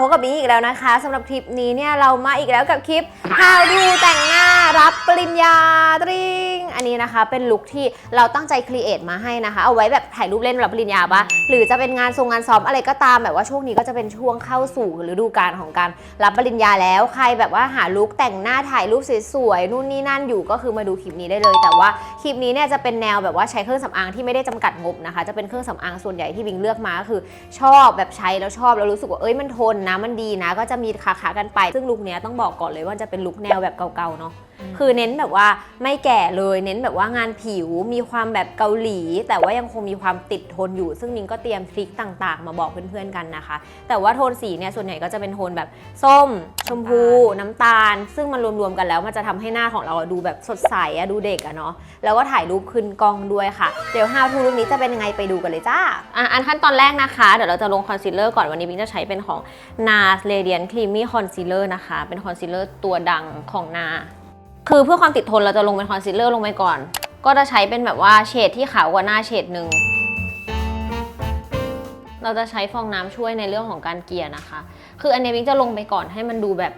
พบกับบิงอีกแล้วนะคะสำหรับคลิปนี้เนี่ยเรามาอีกแล้วกับคลิป How to แต่งหน้ารับปริญญาตรี อันนี้นะคะ เป็นลุคที่เราตั้งใจครีเอทมาให้นะคะ เอาไว้แบบถ่ายรูปเล่นรับปริญญาปะหรือจะเป็นงานทรงงานซ้อมอะไรก็ตามแบบว่าช่วงนี้ก็จะเป็นช่วงเข้าสู่ฤดูกาลของการรับปริญญาแล้วใครแบบว่าหาลุคแต่งหน้าถ่ายรูปสวยๆนู่นนี่นั่นอยู่ก็คือมาดูคลิปนี้ได้เลย แต่ว่าคลิปนี้เนี่ยจะเป็นแนวแบบว่าใช้เครื่องสำอางที่ไม่ได้จำกัดงบนะคะ จะเป็นเครื่องสำอางส่วนใหญ่ที่บิงเลือกมาก็คือ ชอบแบบใช้แล้วชอบแล้วรู้สึกว่าเอ้ยมันทนนะมันดีนะ ก็จะมีขาขาๆกันไป ซึ่งลุคเนี้ยต้องบอกก่อนเลยว่าจะเป็นลุคแนวแบบเก่าๆเนาะ คือเน้นแบบว่าไม่แก่เลย เน้นแบบว่างานผิวมีความแบบเกาหลี แต่ว่ายังคงมีความติดทนอยู่ ซึ่งมิงก็เตรียมทริคต่างๆ มาบอกเพื่อนๆกันนะคะ แต่ว่าโทนสีเนี่ยส่วนใหญ่ก็จะเป็นโทนแบบส้ม ชมพู น้ำตาล ซึ่งมันรวมๆกันแล้วมันจะทำให้หน้าของเราอะดูแบบสดใสอะดูเด็กอะเนาะแล้วก็ถ่ายรูปขึ้นกล้องด้วยค่ะเดี๋ยว how to รูปนี้จะเป็นยังไงไปดูกันเลยจ้าอะอันขั้นตอนแรกนะคะเดี๋ยวเราจะลงคอนซีลเลอร์ก่อนวันนี้บิงจะใช้เป็นของ NARS Radiant Creamy Concealer นะคะ เป็นคอนซีลเลอร์ตัวดังของนา คือเพื่อความติดทนเราจะลงเป็นคอนซีลเลอร์ลงไปก่อน ก็จะใช้เป็นแบบว่าเฉดที่ขาวกว่าหน้าเฉดหนึ่งเราจะใช้ฟองน้ำช่วยในเรื่องของการเกลี่ยนะคะ คืออันนี้บิงจะลงไปก่อนให้มันดูแบบ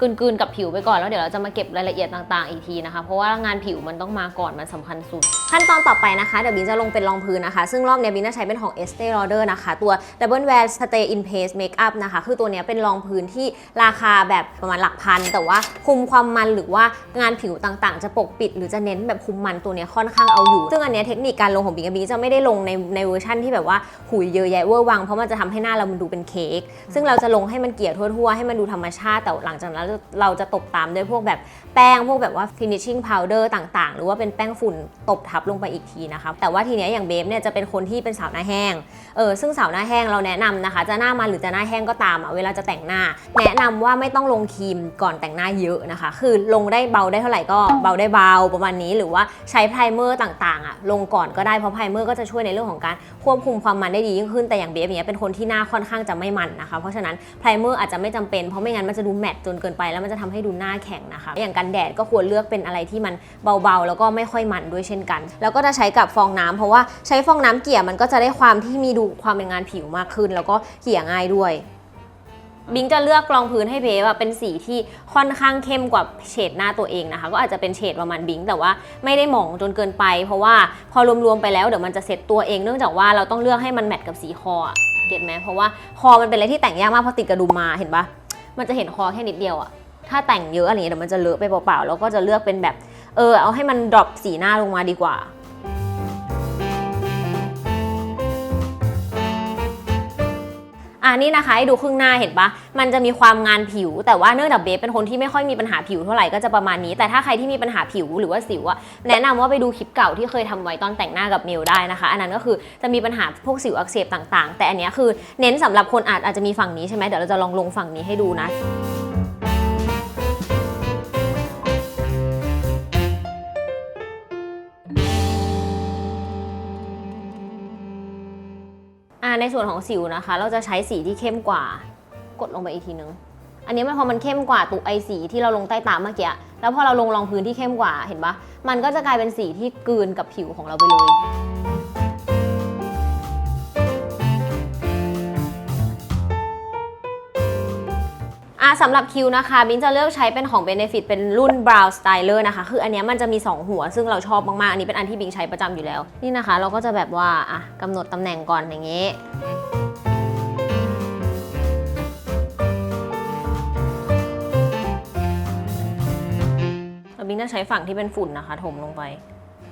กลืนๆกับผิวไปก่อนแล้วเดี๋ยวเราจะมาเก็บรายละเอียดต่างๆอีกทีนะคะเพราะว่างานผิวมันต้องมาก่อนมันสำคัญสุด ขั้นตอนต่อไปนะคะเดี๋ยวบิงจะลงเป็นรองพื้นนะคะ ซึ่งรอบนี้บิงจะใช้เป็นของ Estee Lauder นะคะ ตัว Double Wear Stay in Place Makeup นะคะ คือตัวนี้เป็นรองพื้นที่ราคาแบบประมาณหลักพัน แต่ว่าคุมความมันหรือว่างานผิวต่างๆ จะปกปิด หรือจะเน้นแบบคุมมันตัวนี้ค่อนข้างเอาอยู่ ซึ่งอันนี้เทคนิคการลงของบิงกับบิงจะไม่ได้ลงในในเวอร์ชันที่แบบว่าหุยเยอะแยะเวอร์วังเพราะมันจะทำให้หน้าเรามันดูเป็นเค้กซึ่งเราจะลงให้มันเกี่ยทั่วๆให้มันดูธรรมชาติแต่หลังจากนั้นเราจะตบตามด้วยพวกแบบแป้งพวกแบบว่า finishing powder ต่างๆ หรือว่าเป็นแป้งฝุ่นตบทับลงไปอีกทีนะคะแต่ว่าทีเนี้ยอย่างเบฟเนี่ยจะเป็นคนที่เป็นสาวหน้าแห้งเออซึ่งสาวหน้าแห้งเราแนะนำนะคะ จะหน้ามันหรือจะหน้าแห้งก็ตามอะเวลาจะแต่งหน้า แนะนำว่าไม่ต้องลงครีมก่อนแต่งหน้าเยอะนะคะ คือลงได้เบาได้เท่าไหร่ก็เบาได้เบาประมาณนี้หรือว่าใช้ไพรเมอร์ต่างๆอะลงก่อนก็ได้เพราะไพรเมอร์ก็จะช่วยในเรื่องของการควบคุมความมันได้ดียิ่งขึ้นแต่อย่างเบฟเนี้ยเป็นคนที่หน้าค่อนข้างจะไม่มันนะคะ เพราะฉะนั้นไพรเมอร์อาจจะไม่จำเป็นเพราะไม่งั้นมันจะดูแมตต์จนเกินไปแล้วมันจะทำให้ดูหน้าแข็งนะคะ อย่างกันแดดก็ควรเลือกเป็นอะไรที่มันเบาๆ แล้วก็ไม่ค่อยมันด้วยเช่นกัน แล้วก็จะใช้กับฟองน้ำเพราะว่าใช้ฟองน้ำเกลี่ยมันก็จะได้ความที่มีดูความเป็นงานผิวมากขึ้น แล้วก็เกลี่ยง่ายด้วยบิงจะเลือกรองพื้นให้เบฟอะเป็นสีที่ค่อนข้างเข้มกว่าเฉดหน้าตัวเองนะคะ ก็อาจจะเป็นเฉดประมาณบิงแต่ว่าไม่ได้หมองจนเกินไป เพราะว่าพอรวมๆไปแล้วเดี๋ยวมันจะเซ็ตตัวเองเนื่องจากว่าเราต้องเลือกให้มันแมทกับสีคอเก็ตไหมเพราะว่าคอมันเป็นอะไรที่แต่งยากมากพอติดกระดุมมาเห็นปะ มันจะเห็นคอแค่นิดเดียวอะถ้าแต่งเยอะอะไรอย่างเงี้ยเดี๋ยวมันจะเลอะไปเปล่าๆแล้วก็จะเลือกเป็นแบบเออเอาให้มันดรอปสีหน้าลงมาดีกว่า อ่านี่นะคะให้ดูครึ่งหน้าเห็นปะมันจะมีความงานผิว แต่ว่าเนื่องจากเบสเป็นคนที่ไม่ค่อยมีปัญหาผิวเท่าไหร่ก็จะประมาณนี้ แต่ถ้าใครที่มีปัญหาผิวหรือว่าสิวอะแนะนำว่าไปดูคลิปเก่าที่เคยทำไว้ตอนแต่งหน้ากับเมลได้นะคะ อันนั้นก็คือจะมีปัญหาพวกสิวอักเสบต่างๆ แต่อันนี้คือเน้นสำหรับคนอาจอาจจะมีฝั่งนี้ใช่ไหมเดี๋ยวเราจะลองลงฝั่งนี้ให้ดูนะ ในส่วนของสิวนะคะ เราจะใช้สีที่เข้มกว่า กดลงไปอีกทีนึง อันนี้มันพอมันเข้มกว่าตุกไอสีที่เราลงใต้ตาเมื่อกี้ แล้วพอเราลงรองพื้นที่เข้มกว่าเห็นปะมันก็จะกลายเป็นสีที่กลืนกับผิวของเราไปเลย สำหรับคิวนะคะบินจะเลือกใช้เป็นของ Benefit เป็นรุ่น Brow Styler นะคะ คืออันนี้มันจะมี 2 หัว ซึ่งเราชอบมาก ๆ อันนี้เป็นอันที่บิงใช้ประจำอยู่แล้ว นี่นะคะ เราก็จะแบบว่าอะกำหนดตำแหน่งก่อนอย่างงี้แล้วบิงจะใช้ฝั่งที่เป็นฝุ่นนะคะ ถมลงไป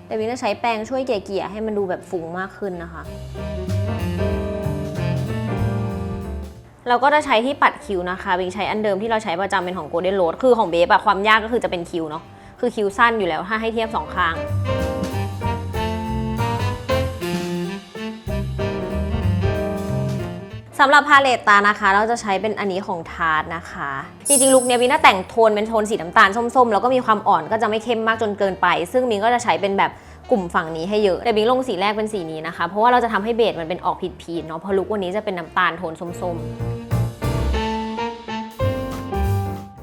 แต่บิงจะใช้แปรงช่วยเกลี่ยๆให้มันดูแบบฟุ้งมากขึ้นนะคะ เราก็จะใช้ที่ปัดคิ้วนะคะบิงใช้อันเดิมที่เราใช้ประจำเป็นของ Golden Rose คือของเบฟอะความยากก็คือจะเป็นคิ้วเนาะคือคิ้วสั้นอยู่แล้วถ้าให้เทียบสองข้างสำหรับพาเลตตานะคะ เราจะใช้เป็นอันนี้ของทาร์ตนะคะ จริงๆลุคเนี้ยบิงน่าแต่งโทนเป็นโทนสีน้ำตาลส้มๆ แล้วก็มีความอ่อนก็จะไม่เข้มมากจนเกินไป ซึ่งบิงก็จะใช้เป็นแบบ กลุ่มฝั่งนี้ให้เยอะแต่บิงลงสีแรกเป็นสีนี้นะคะ เพราะว่าเราจะทำให้เบสมันเป็นออกผิดพีเนาะเพราะลุควันนี้จะเป็นน้ำตาลโทนส้มๆ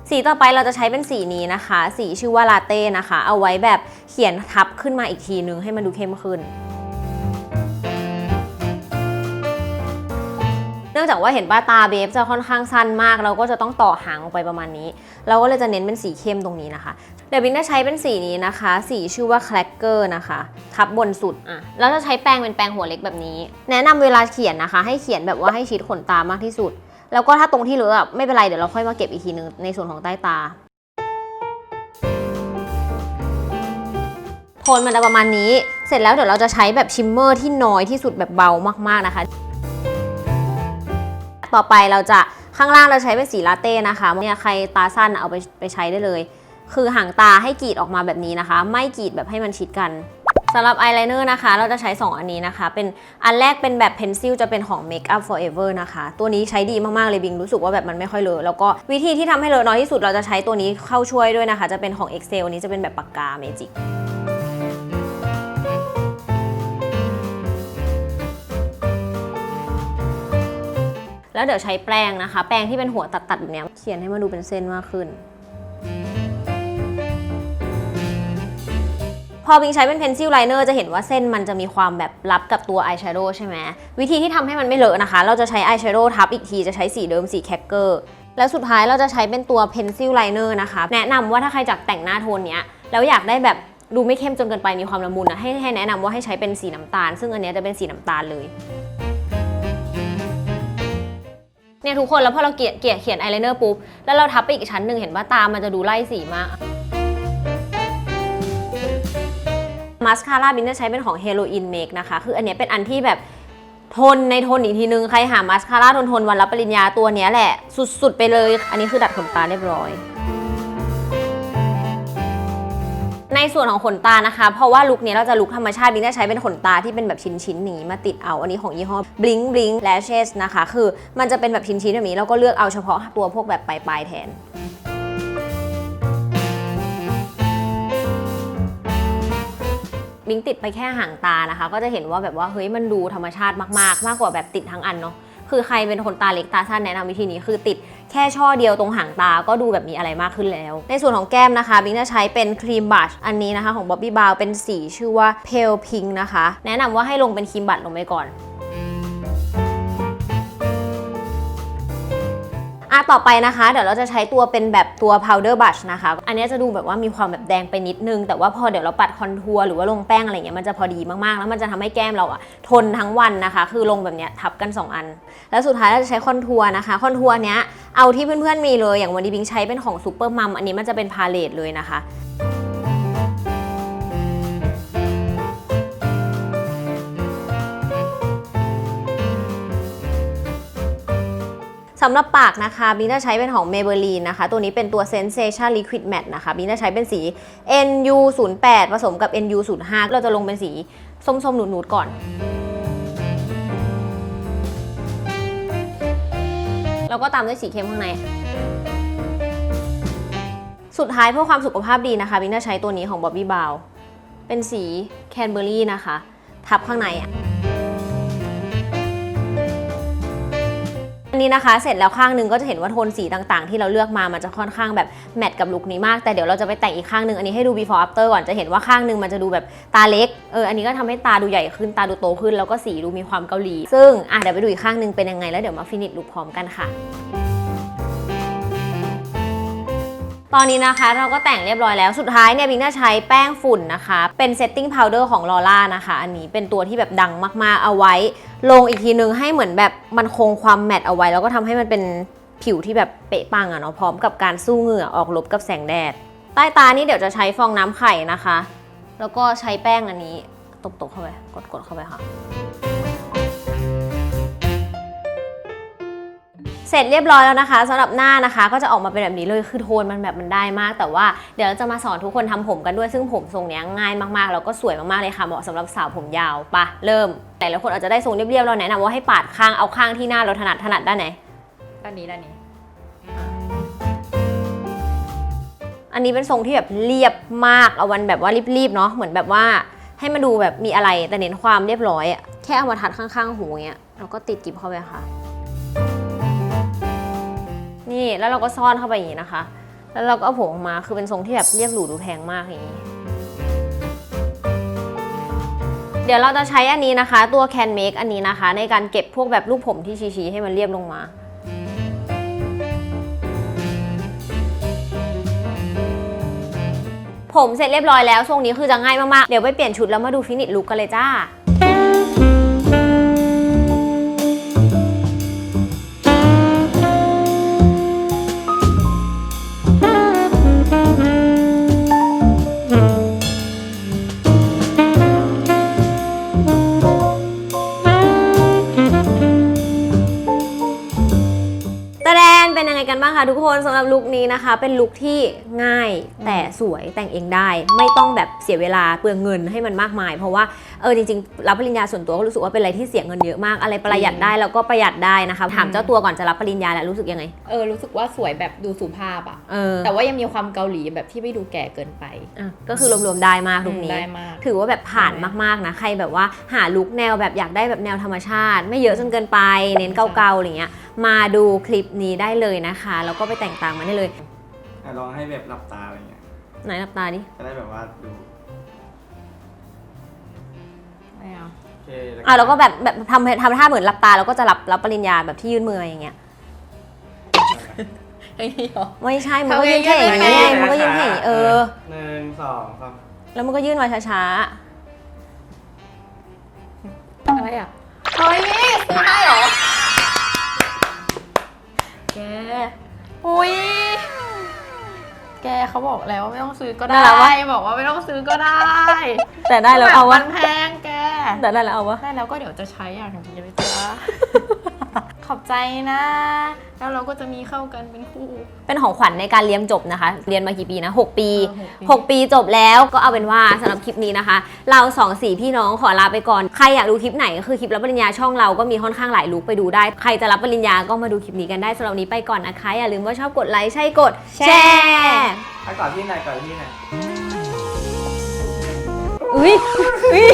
สีต่อไปเราจะใช้เป็นสีนี้นะคะ สีชื่อว่าลาเต้นะคะ เอาไว้แบบเขียนทับขึ้นมาอีกทีนึงให้มันดูเข้มขึ้น เนื่องจากว่าเห็นว่าตาเบฟจะค่อนข้างสั้นมาก เราก็จะต้องต่อหางออกไปประมาณนี้ เราก็เลยจะเน้นเป็นสีเข้มตรงนี้นะคะ เดี๋ยวบิงจะใช้เป็นสีนี้นะคะ สีชื่อว่า Cracker นะคะ ทับบนสุดอะแล้วจะใช้แปรงเป็นแปรงหัวเล็กแบบนี้ แนะนำเวลาเขียนนะคะ ให้เขียนแบบว่าให้ชิดขนตามากที่สุด แล้วก็ถ้าตรงที่เหลืออะไม่เป็นไรเดี๋ยวเราค่อยมาเก็บอีกทีนึงในส่วนของใต้ตาโทนมันจะประมาณนี้ เสร็จแล้วเดี๋ยวเราจะใช้แบบชิมเมอร์ที่น้อยที่สุดแบบเบามากๆนะคะ ต่อไปเราจะข้างล่างเราใช้เป็นสีลาเต้นะคะเนี่ยใครตาสั้นเอาไปไปใช้ได้เลย คือหางตาให้กรีดออกมาแบบนี้นะคะ ไม่กรีดแบบให้มันชิดกันสำหรับอายไลเนอร์นะคะ เราจะใช้ 2 อันนี้นะคะ เป็นอันแรกเป็นแบบเพนซิลจะเป็นของ Make Up Forever นะคะ ตัวนี้ใช้ดีมาก ๆ เลยบิงรู้สึกว่าแบบมันไม่ค่อยเลอะแล้วก็วิธีที่ทำให้เลอะน้อยที่สุดเราจะใช้ตัวนี้เข้าช่วยด้วยนะคะ จะเป็นของ Excel นี้จะเป็นแบบปากกา Magic แล้วเดี๋ยวใช้แปรงนะคะ แปรงที่เป็นหัวตัดๆแบบนี้เขียนให้มันดูเป็นเส้นมากขึ้น พอบิงใช้เป็นเพนซิลไลเนอร์จะเห็นว่าเส้นมันจะมีความแบบรับกับตัวอายแชโดว์ใช่ไหมวิธีที่ทำให้มันไม่เลอะนะคะ เราจะใช้อายแชโดว์ทับอีกทีจะใช้สีเดิมสีแคคเกอร์แล้วสุดท้ายเราจะใช้เป็นตัวเพนซิลไลเนอร์นะคะแนะนำว่าถ้าใครจากแต่งหน้าโทนเนี้ยแล้วอยากได้แบบดูไม่เข้มจนเกินไปมีความละมุนอะให้ให้แนะนำว่าให้ใช้เป็นสีน้ำตาล ซึ่งอันนี้จะเป็นสีน้ำตาลเลย เนี่ยทุกคนแล้วพอเราเกลี่ยเกี่ยเขียนอายไลเนอร์ปุ๊บแล้วเราทับไปอีกชั้นหนึ่งเห็นว่าตามันจะดูไล่สีมากมาสคาร่าบินจะใช้เป็นของ Halo In Make นะคะ คืออันนี้เป็นอันที่แบบทนในทนอีกทีนึง ใครหามาสคาร่าทนทนวันรับปริญญาตัวนี้แหละ สุดๆไปเลย อันนี้คือดัดขนตาเรียบร้อย ในส่วนของขนตานะคะ เพราะว่าลุคนี้เราจะลุคธรรมชาติบิงจะใช้เป็นขนตาที่เป็นแบบชิ้นๆหนีมาติดเอาอันนี้ของยี่ห้อ Bling Bling Lashes นะคะ คือมันจะเป็นแบบชิ้นๆแบบนี้แล้วก็เลือกเอาเฉพาะตัวพวกแบบปลายๆแทนบิงติดไปแค่ห่างตานะคะ ก็จะเห็นว่าแบบว่าเฮ้ยมันดูธรรมชาติมากๆ มากกว่าแบบติดทั้งอันเนาะคือใครเป็นคนตาเล็กตาสั้นแนะนำวิธีนี้คือติด แค่ช่อเดียวตรงหางตาก็ดูแบบมีอะไรมากขึ้นแล้ว ในส่วนของแก้มนะคะบิงจะใช้เป็นครีมบัชอันนี้นะคะของ Bobbi b r o w n เป็นสีชื่อว่า Pale Pink นะคะ แนะนำว่าให้ลงเป็นครีมบัชลงไปก่อน อะต่อไปนะคะ เดี๋ยวเราจะใช้ตัวเป็นแบบตัว powder brush นะคะ อันนี้จะดูแบบว่ามีความแบบแดงไปนิดนึง แต่ว่าพอเดี๋ยวเราปัดคอนทัวร์หรือว่าลงแป้งอะไรเงี้ยมันจะพอดีมากๆ แล้วมันจะทำให้แก้มเราอะทนทั้งวันนะคะ คือลงแบบเนี้ยทับกัน 2 อัน แล้วสุดท้ายเราจะใช้คอนทัวร์นะคะ คอนทัวร์เนี้ยเอาที่เพื่อนๆมีเลย อย่างวันนี้บิงใช้เป็นของซูเปอร์มัมอันนี้มันจะเป็นพาเลตเลยนะคะ สำหรับปากนะคะบินจะใช้เป็นของ Maybelline นะคะ ตัวนี้เป็นตัว Sensation Liquid Matte นะคะบินจะใช้เป็นสี NU 0 8 ผสมกับ NU 0 5 เราจะลงเป็นสีส้มๆหนูดๆก่อนแล้วก็ตามด้วยสีเข้มข้างใน สุดท้ายเพื่อความสุขภาพดีนะคะบินจะใช้ตัวนี้ของ Bobbi b r o w n เป็นสี Canberry นะคะ ทับข้างในอะ อันนี้นะคะเสร็จแล้วข้างหนึงก็จะเห็นว่าโทนสีต่างๆ ที่เราเลือกมามันจะค่อนข้างแบบแมทกับลุคนี้มาก แต่เดี๋ยวเราจะไปแต่งอีกข้างหนึงอันนี้ให้ดู before after ก่อนจะเห็นว่าข้างหนึงมันจะดูแบบตาเล็กเอออันนี้ก็ทำให้ตาดูใหญ่ขึ้นตาดูโตขึ้น แล้วก็สีดูมีความเกาหลี ซึ่งอะเดี๋ยวไปดูอีกข้างหนึงเป็นยังไงแล้วเดี๋ยวมาฟินิชลุคพร้อมกันค่ะ ตอนนี้นะคะเราก็แต่งเรียบร้อยแล้ว สุดท้ายเนี่ยบิงจะใช้แป้งฝุ่นนะคะ เป็น setting powder ของลอร่านะคะ อันนี้เป็นตัวที่แบบดังมากๆเอาไว้ ลงอีกทีนึงให้เหมือนแบบมันคงความแมตต์เอาไว้ แล้วก็ทำให้มันเป็นผิวที่แบบเป๊ะปังอะเนาะพร้อมกับการสู้เหงื่อออกลบกับแสงแดด ใต้ตานี่เดี๋ยวจะใช้ฟองน้ำไข่นะคะ แล้วก็ใช้แป้งอันนี้ตบๆเข้าไปกดๆเข้าไปค่ะ เสร็จเรียบร้อยแล้วนะคะสำหรับหน้านะคะ ก็จะออกมาเป็นแบบนี้เลยคือโทนมันแบบมันได้มาก แต่ว่าเดี๋ยวเราจะมาสอนทุกคนทำผมกันด้วยซึ่งผมทรงเนี้ยง่ายมากๆแล้วก็สวยมากๆเลยค่ะเหมาะสำหรับสาวผมยาวปะเริ่ม แต่ละคนอาจจะได้ทรงเรียบๆเราแนะนำว่าให้ปาดข้างเอาข้างที่หน้าเราถนัดถนัดด้านไหนด้านนี้ด้านนี้อันนี้เป็นทรงที่แบบเรียบมากเอาวันแบบว่ารีบๆเนาะเหมือนแบบว่าให้มันดูแบบมีอะไรแต่เน้นความเรียบร้อยอะแค่เอามาทัดข้างๆหูเงี้ยแล้วก็ติดกิ๊บเข้าไปค่ะ นี่แล้วเราก็ซ่อนเข้าไปอย่างนี้นะคะ แล้วเราก็เอาผมออกมาคือเป็นทรงที่แบบเรียบหรูดูแพงมากอย่างนี้เดี๋ยวเราจะใช้อันนี้นะคะ ตัว Can Make อันนี้นะคะ ในการเก็บพวกแบบลูกผมที่ชี้ๆให้มันเรียบลงมาผมเสร็จเรียบร้อยแล้วทรงนี้คือจะง่ายมาก ๆ เดี๋ยวไปเปลี่ยนชุดแล้วมาดูฟินิชลุกกันเลยจ้า สำหรับลุคนี้นะคะ เป็นลุคที่ง่าย แต่สวยแต่งเองได้ ไม่ต้องแบบเสียเวลาเปลืองเงินให้มันมากมาย เพราะว่าเออจริงๆรับปริญญาส่วนตัวก็รู้สึกว่าเป็นอะไรที่เสียเงินเยอะมากอะไรประหยัดได้แล้วก็ประหยัดได้นะคะถามเจ้าตัวก่อนจะรับปริญญาแล้วรู้สึกยังไง เออรู้สึกว่าสวยแบบดูสุภาพอะเออแต่ว่ายังมีความเกาหลีแบบที่ไม่ดูแก่เกินไปอะก็คือรวมๆได้มากลุคนี้ได้มาก ถือว่าแบบผ่านมากๆนะใครแบบว่าหาลุคแนวแบบอยากได้แบบแนวธรรมชาติ ไม่เยอะจนเกินไป เน้นเกาๆอะไรเงี้ยมาดูคลิปนี้ได้เลยนะคะ แล้วก็ไปแต่งตามมันได้เลย อะลองให้แบบหลับตาอะไรเงี้ย ไหนหลับตาดิจะได้แบบว่าดู ไม่เอาโอเคอะแล้วก็แบบแบบทำทำท่าเหมือนหลับตาแล้วก็จะรับรับปริญญาแบบที่ยื่นมืออย่างเงี้ยอย่างนี้เหรอ ไม่ใช่ มันก็ยื่นแค่อย่างนี้ทำไงไงมันก็ยื่นแค่อย่างนี้เออ หนึ่งสองสามแล้วมันก็ยื่นมาช้าอะไรอะเฮ้ยซื้อได้เห เขาบอกแล้วว่าไม่ต้องซื้อก็ได้บอกว่าไม่ต้องซื้อก็ได้ๆแต่ได้แล้วเอามัวะนแพงแก แต่ได้แล้วเอาวะ ได้แล้วก็เดี๋ยวจะใช้อย่างเดียวเลยจ้า ขอบใจนะ แล้วเราก็จะมีเข้ากันเป็นคู่ เป็นของขวัญในการเรียนจบนะคะ เรียนมากี่ปีนะ 6 ปี เออหกปี 6 ปีจบแล้วก็เอาเป็นว่าสำหรับคลิปนี้นะคะ เราสองสี่พี่น้องขอลาไปก่อน ใครอยากดูคลิปไหนก็คือคลิปรับปริญญาช่องเราก็มีค่อนข้างหลายลุคไปดูได้ ใครจะรับปริญญาก็มาดูคลิปนี้กันได้สำหรับวันนี้ไปก่อนนะคะอย่าลืมว่าชอบกดไลค์ใช่กดแชร์อะก่อนที่ไหนก่อนที่ไหนอุ้ยอุ้ย